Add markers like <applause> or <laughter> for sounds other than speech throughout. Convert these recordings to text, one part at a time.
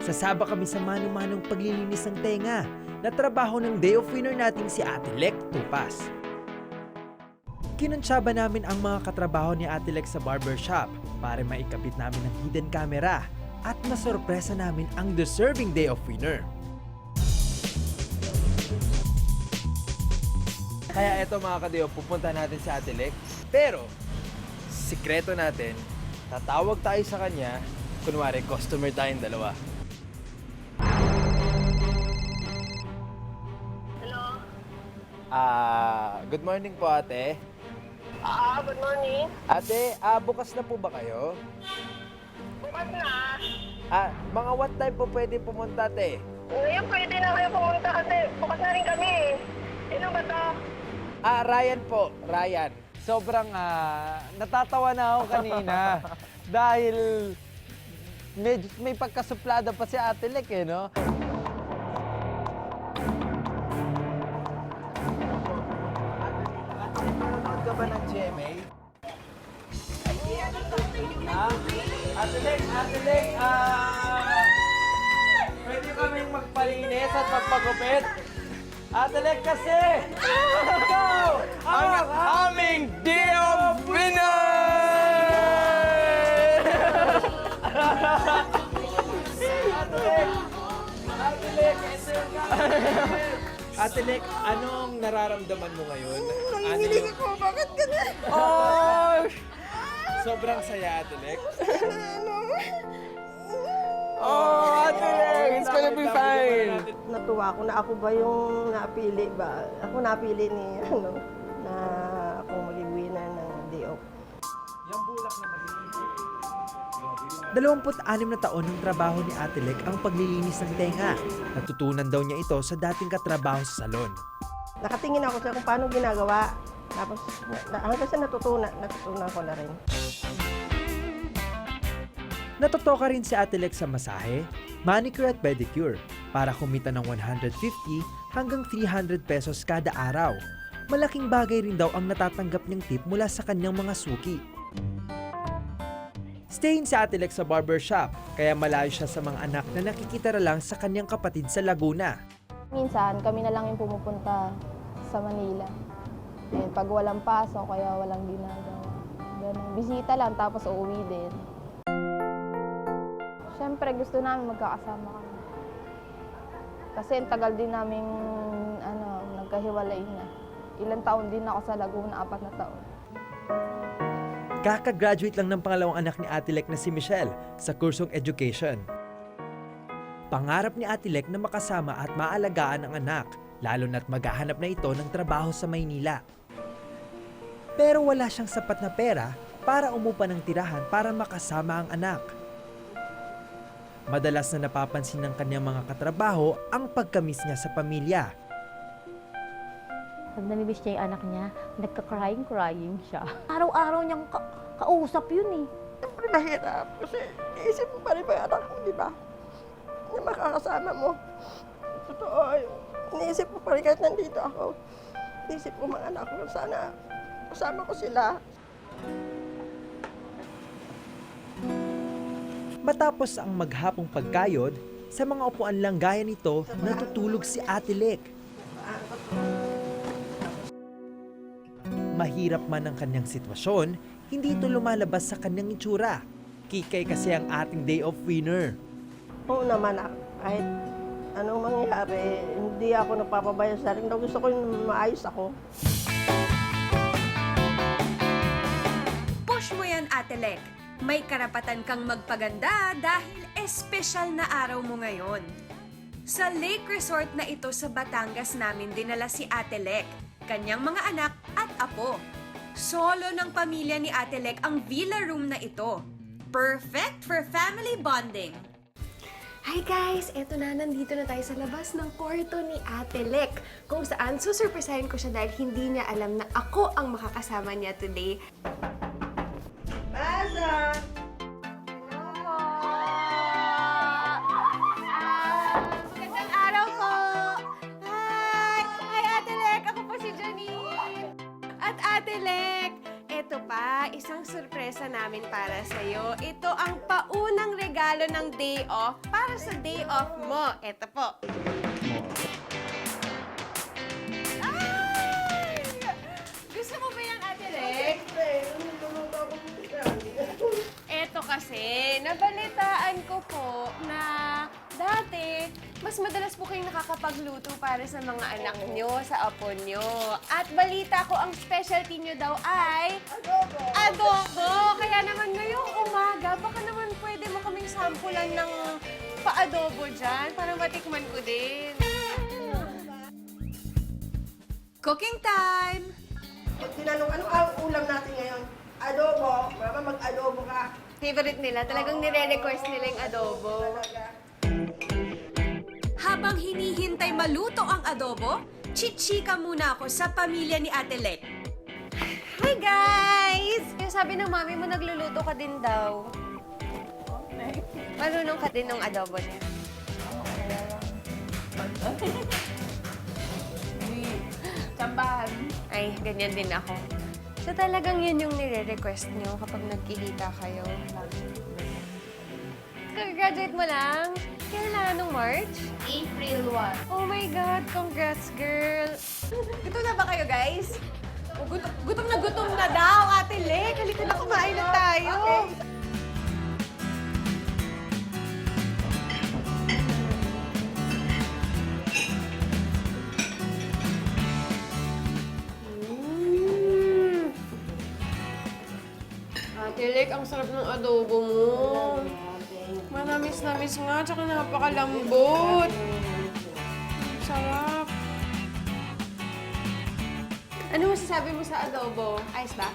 sasaba kami sa mano-manong paglilinis ng tenga na trabaho ng day of winner nating si Ate Lek Tupas. Kinuntsaba namin ang mga katrabaho ni Ate Lek sa barbershop para maikabit namin ang hidden camera at masorpresa namin ang deserving day of winner. Kaya eto mga kadeo, pupunta natin si Ate Lek. Pero, sikreto natin, tatawag tayo sa kanya, kunwari customer tayong dalawa. Ah, good morning po ate. Ah, good morning. Ate, ah, bukas na po ba kayo? Bukas na. Ah, mga what time po pwede pumunta ate? Ngayon pwede na kayo pumunta kasi bukas na rin kami. Sino ba to? Ah, Ryan po, Ryan. Sobrang ah, natatawa na ako kanina <laughs> dahil medyo may pagkasuplada pa si Ate Lek eh, no? Lek kasi! Ikaw! Ang aming Day of Winner! Ate Lek! Ate Lek, ito yung gagawin. Ate Lek, anong nararamdaman mo ngayon? Ano yung... ako, bakit ganyan? Oh! Sobrang saya, Ate Lek. Oh, Ate Lek, it's gonna be fine. Natuwa ako na ako ba yung napili ba? Ako napili ni <laughs> ano na ako maging winner ng day off. Yung bulak na 26 na taon ng trabaho ni Ate Lek ang paglilinis ng tenga. Natutunan daw niya ito sa dating katrabaho sa salon. Nakatingin ako sa kung paano ginagawa. Tapos na- hanggang sa natutunan, natutunan ko na rin. Natutoka rin si Ate Lek sa masahe, manicure at pedicure para kumita ng 150 hanggang 300 pesos kada araw. Malaking bagay rin daw ang natatanggap niyang tip mula sa kanyang mga suki. Stayin si Ate Lek sa barbershop, kaya malayo siya sa mga anak na nakikita lang sa kanyang kapatid sa Laguna. Minsan, kami na lang yung pumupunta sa Manila. And pag walang pasok, kaya walang ginagawa. Ganun. Bisita lang, tapos uuwi din. Siyempre, gusto namin magkakasama kami. Kasi ang tagal din namin ano, nagkahiwalay na. Ilang taon din ako sa Laguna, apat na taon. Kaka-graduate lang ng pangalawang anak ni Ate Lek na si Michelle sa kursong education. Pangarap ni Ate Lek na makasama at maalagaan ang anak, lalo na't maghahanap na ito ng trabaho sa Maynila. Pero wala siyang sapat na pera para umupa ng tirahan para makasama ang anak. Madalas na napapansin ng kanyang mga katrabaho ang pagkamis niya sa pamilya. Pag namimiss niya yung anak niya, nagka-crying-crying siya. Araw-araw niyang ka- kausap yun eh. Siyempre mahirap kasi iisip mo pa rin ba yung anak mo, di ba? Na makakasama mo. Totoo, yung iniisip mo pa rin kahit nandito ako. Iniisip mo mga anak ko, sana kasama ko sila. Matapos ang maghapong pagkayod, sa mga upuan lang gaya nito, natutulog si Ate Lek. Mahirap man ang kanyang sitwasyon, hindi ito lumalabas sa kanyang itsura. Kikay kasi ang ating day of winner. Oo naman, ah, kahit anong mangyari, hindi ako nagpapabaya sa sarili. Gusto ko yung maayos ako. Push mo yan, Ate Lek. May karapatan kang magpaganda dahil espesyal na araw mo ngayon. Sa lake resort na ito sa Batangas namin dinala si Ate Lek, kanyang mga anak at apo. Solo ng pamilya ni Ate Lek ang villa room na ito. Perfect for family bonding. Hi guys! Eto na, nandito na tayo sa labas ng kwarto ni Ate Lek kung saan susurpresahin ko siya dahil hindi niya alam na ako ang makakasama niya today. Asa! Magandang araw po! Hi! Ate Lek! Ako po si Janine! At Ate Lek, eto pa, isang sorpresa namin para sa'yo. Ito ang paunang regalo ng day off para sa day off mo. Ito po. Eto kasi, nabalitaan ko po na dati, mas madalas po kayong nakakapagluto para sa mga anak nyo, sa apo nyo. At balita ko, ang specialty nyo daw ay... Adobo! Adobo! Kaya naman ngayong umaga, baka naman pwede mo kaming sampulan ng pa-adobo dyan para matikman ko din. Cooking time! Pag tinanong, ano ang ulam natin ngayon? Adobo. Mama, mag-adobo ka. Favorite nila, talagang nire-request nila yung adobo. Talaga. Habang hinihintay maluto ang adobo, chichika muna ako sa pamilya ni Ate Lek. Hi guys! Yung sabi ng mami mo, nagluluto ka din daw. Marunong ka din ng adobo niya. <laughs> Tsambahan. Ay, ganyan din ako. So talagang yun yung nire-request nyo kapag nagkikita kayo. Graduate mo lang? Kailan nung March? April 1. Oh my God, congrats girl! Gutom na ba kayo guys? Oh, gutom, gutom na gutom na daw, Ate Lek. Halika na, kumain na tayo. Mm. Ate Lek, ang sarap ng adobo mo. Manamis-namis nga, tsaka napakalambot. Sarap. Ano masasabi mo sa adobo? Ayos ba?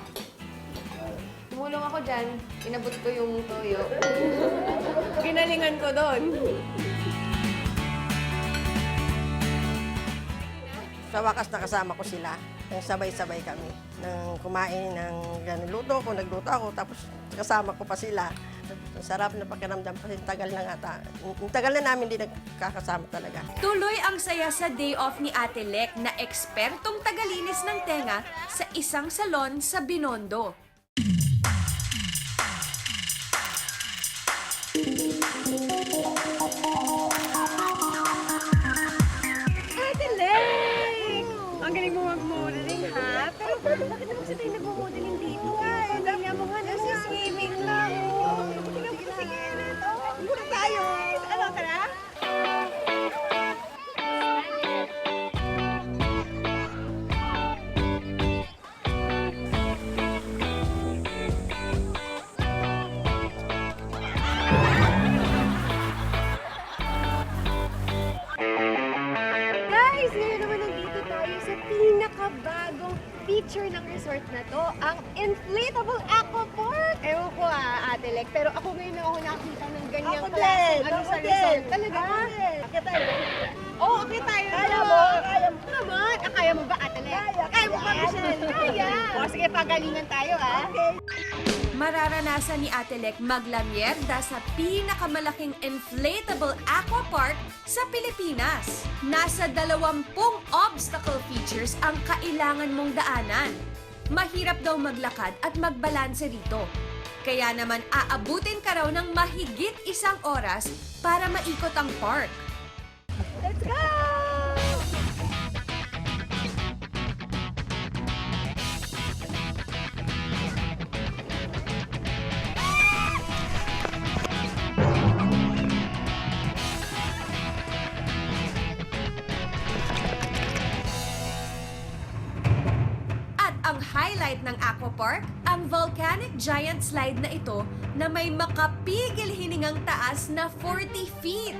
Tumulong ako dyan. Inabot ko yung toyo. <laughs> Ginalingan ko doon. Sa wakas nakasama ko sila. Sabay-sabay kami. Nang kumain ng ganun luto ko, nagluto ako, tapos kasama ko pa sila. Sarap na pakiramdam kasi tagal na nga. ta- tagal na namin din nagkakasama talaga. Tuloy ang saya sa day off ni Ate Lek na ekspertong tagalinis ng tenga sa isang salon sa Binondo. Tayo nagmo-modeling dito? Ay, dami mo nga nasa swimming lang. Sige, ito. Muna tayo. Ano ka na? Guys, ngayon naman nandito tayo sa pinakabagong feature ng resort na to, ang Inflatable Aqua Park. Ewan ko ah, Ate Lek, pero ako ngayon na ako nakakita ng ganyang Ako klaseng din, ano ako sa din. resort. Talaga? Ako din. Akit tayo. Oo, oh, okay tayo. Kaya no? mo, kaya mo. Naman, ah, kaya mo ba, Ate Lek? Kaya, Kaya mo ba, kaya. Michelle? Kaya. O, sige, pagalingan tayo, ah. Okay. Mararanasan ni Ate Lek maglamyerda sa pinakamalaking inflatable aqua park sa Pilipinas. Nasa 20 obstacle features ang kailangan mong daanan. Mahirap daw maglakad at magbalanse rito. Kaya naman aabutin ka raw ng mahigit isang oras para maikot ang park. Let's go! Highlight ng Aqua Park, ang volcanic giant slide na ito na may makapigil hiningang taas na 40 feet.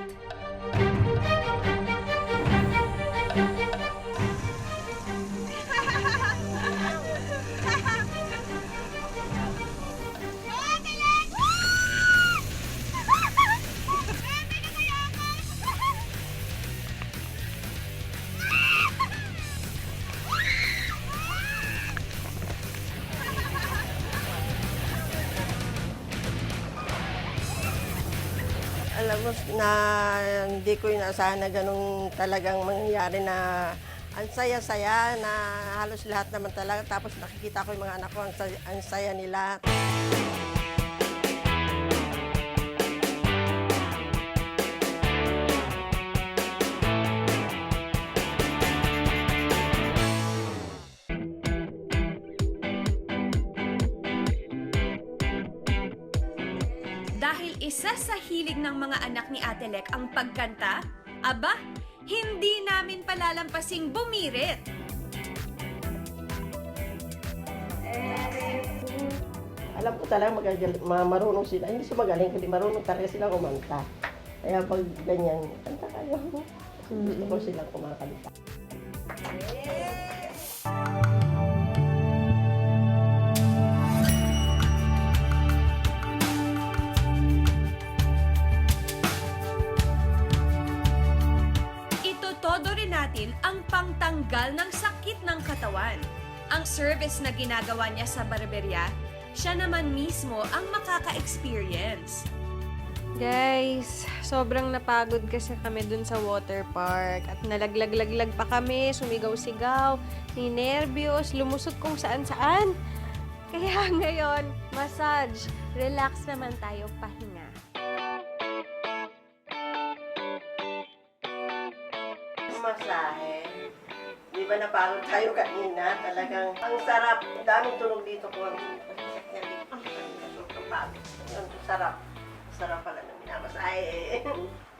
Na hindi ko inaasahan na ganun talagang mangyayari na ang saya-saya na halos lahat naman talaga. Tapos nakikita ko yung mga anak ko, ang saya, ang saya nila. Isa sa hilig ng mga anak ni Ate Lek ang pagkanta, aba, hindi namin palalampasing bumirit. Alam ko talaga magagal- ma- marunong sila. Hindi sila magaling, kundi marunong talaga sila kumanta. Kaya pag ganyan, kanta kayo. Gusto ko silang kumakanta. Itotodo pangtanggal ng sakit ng katawan. Ang service na ginagawa niya sa barberya, siya naman mismo ang makaka-experience. Guys, sobrang napagod kasi kami dun sa water park. At nalaglag-laglag pa kami, sumigaw-sigaw, ninervyos, lumusot kung saan-saan. Kaya <laughs> ngayon, massage. Relax naman tayo, pahinga. Masahe. Di ba napagod tayo kanina? Talagang ang sarap. Daming tunog dito ko. Ang sarap. Sarap pala ng minamasahe.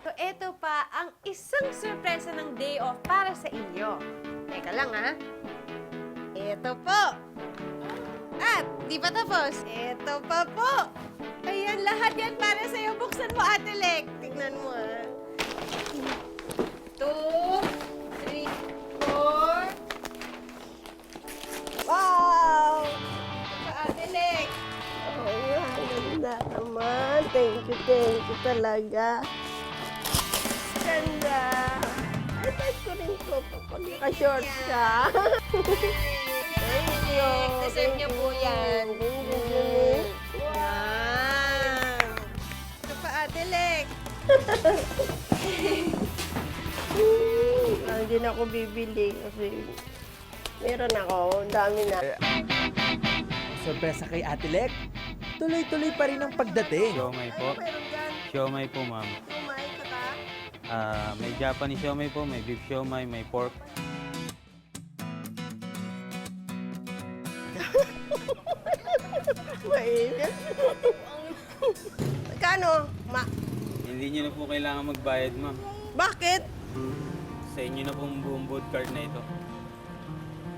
So, eto pa ang isang sorpresa ng day off para sa inyo. Teka lang, ha? Eto po. At, di pa tapos. Eto pa po. Ayan, lahat yan para sa'yo. Buksan mo, Ate Lek. Tingnan mo, ha? Ganda naman. Thank you, thank you talaga. Ganda. Ay, type ko rin ko pag naka-short ka. thank you. Deserve niyo po yan. Thank you, Julie. Wow! Ito pa, Ate Lek. Hindi na ako bibili kasi meron ako. Ang dami na. Sorpresa kay Ate Lek, tuloy-tuloy pa rin ang pagdating. Siomay po. Siomay po, ma'am. Umay ka ka. Ah, may Japanese siomay po, may beef siomay, may pork. <laughs> Mainit. Magkano? Ma Hindi nyo na po kailangan magbayad, ma'am. bakit? Sa inyo na pong buong food card na ito.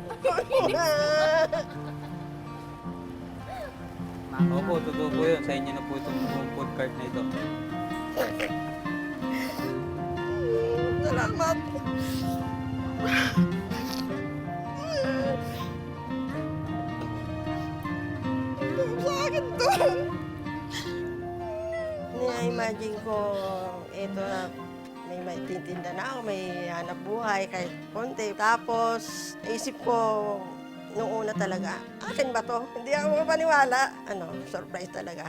<laughs> Opo, totoo po yun. Sa inyo na po itong buong food card na ito. <laughs> Salamat. Sa akin to. Ina-imagine ko, ito na, may maitintinda na ako, may hanap buhay kahit konti. Tapos, isip ko, nung una talaga, akin ba to? Hindi ako mapaniwala. Ano, surprise talaga.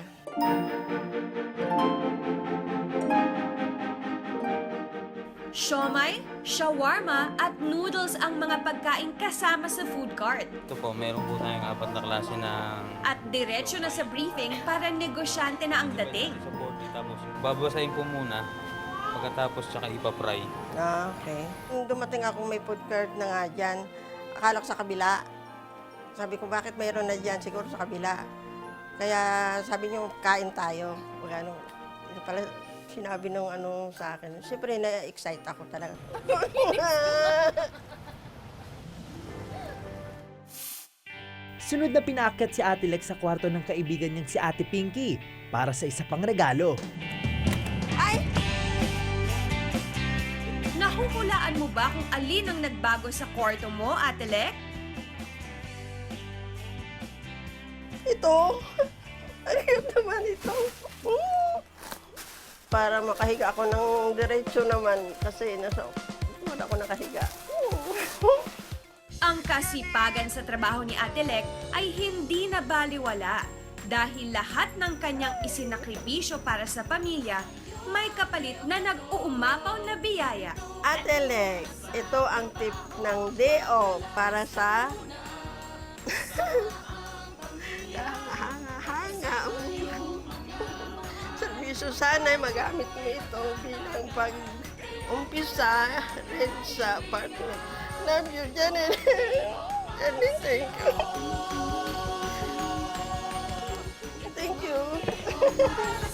Siomay, shawarma at noodles ang mga pagkain kasama sa food cart. Ito po, meron po tayong apat na klase ng At diretso na sa briefing para negosyante na ang dating. sa pote. Tapos, babasahin po muna. Pagkatapos, tsaka ipapry. Ah, okay. Nung dumating ako may food cart na nga dyan, akala ko sa kabila. Sabi ko, bakit mayroon na dyan? Siguro sa kabila. Kaya sabi niyo, kain tayo. Pag ano, hindi pala sinabi nung ano sa akin. Siyempre, na-excite ako talaga. <laughs> Sunod na pinaakyat si Ate Lek sa kwarto ng kaibigan niyang si Ate Pinky para sa isa pang regalo. Nahuhulaan mo ba kung alin ang nagbago sa kwarto mo, Ate Lek? Ito, ang cute naman ito. Mm. Para makahiga ako ng diretso naman kasi nasa, wala ako nakahiga. Mm. Ang kasipagan sa trabaho ni Ate Lek ay hindi na baliwala dahil lahat ng kanyang isinakripisyo para sa pamilya may kapalit na nag-uumapaw na biyaya. Ate Lex, ito ang tip ng off para sa <laughs> So sana magamit mo ito bilang pag umpisa rin sa partner. Love you, Janet. <laughs> Janet, thank you. Thank you. <laughs>